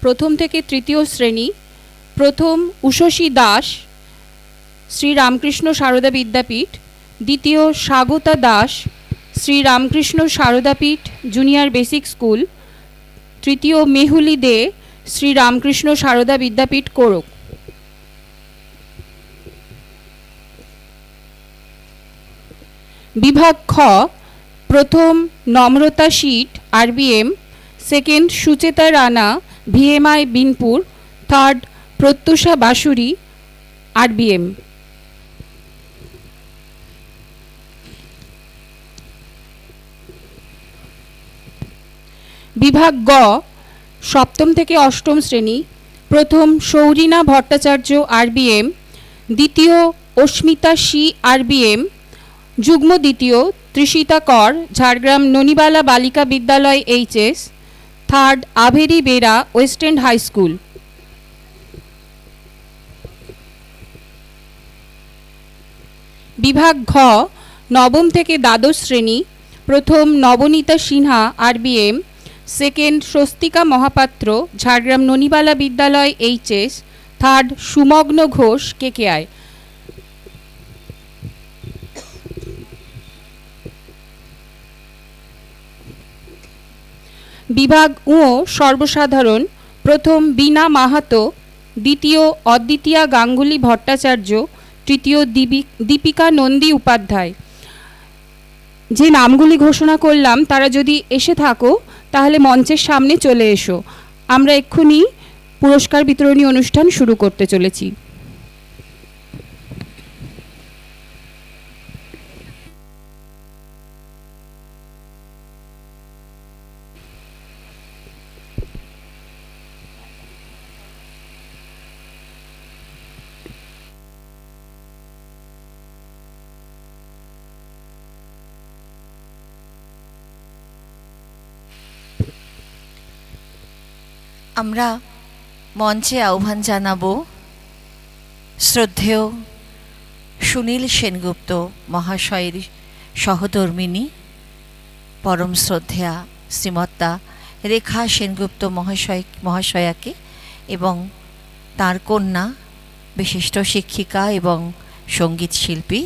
প্রথম থেকে তৃতীয় শ্রেণি, প্রথম উষসী দাস, শ্রী রামকৃষ্ণ সারদা বিদ্যাপীঠ, দ্বিতীয় Swagata Das, Shri Ramakrishna Saradapith junior basic school, তৃতীয় মেহুলি দে, শ্রী রামকৃষ্ণ সারদা বিদ্যাপীঠ কোরক। বিভাগ খ, প্রথম Namrata Sheet, RBM, second Sucheta Rana VMI Binpur, third Pratyusha Basuri RBM. বিভাগ গ, সপ্তম থেকে অষ্টম শ্রেণি, প্রথম সৌরিনা ভট্টাচার্য, আরবিএম। দ্বিতীয় অস্মিতা সি আরবিএম। যুগ্ম দ্বিতীয় তৃষিতা কর, Jhargram Nanibala Balika Vidyalaya HS third Abheri Bera west end high school বিভাগ ঘ, নবম থেকে দ্বাদশ শ্রেণি, প্রথম Nabanita Sinha, RBM, second Swastika Mahapatra, Jhargram Nanibala Vidyalaya, HS, third Sumagna Ghosh, KKI. বিভাগ ও সর্বসাধারণ, প্রথম বীণা মাহাতো, দ্বিতীয় অদ্বিতীয়া গাঙ্গুলি ভট্টাচার্য, তৃতীয় দীপিকা নন্দী উপাধ্যায়। যে নামগুলি ঘোষণা করলাম, তারা যদি এসে থাকো, তাহলে মঞ্চের সামনে চলে এসো। আমরা এক্ষুনি পুরস্কার বিতরণী অনুষ্ঠান শুরু করতে চলেছি। আমরা মঞ্চে আহ্বান জানাব শ্রদ্ধেয় সুনীল সেনগুপ্ত মহাশয়ের সহধর্মিনী, পরম শ্রদ্ধেয়া শ্রীমত্তা রেখা সেনগুপ্ত মহাশয়, মহাশয়াকে এবং তার কন্যা, বিশিষ্ট শিক্ষিকা এবং সংগীত শিল্পী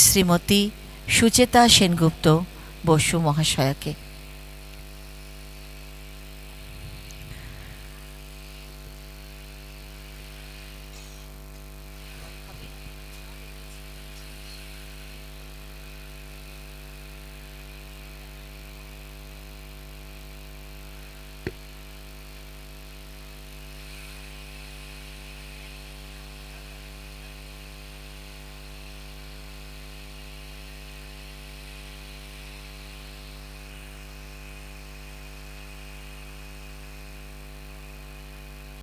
শ্রীমতী সুচেতা সেনগুপ্ত বসু মহাশয়াকে।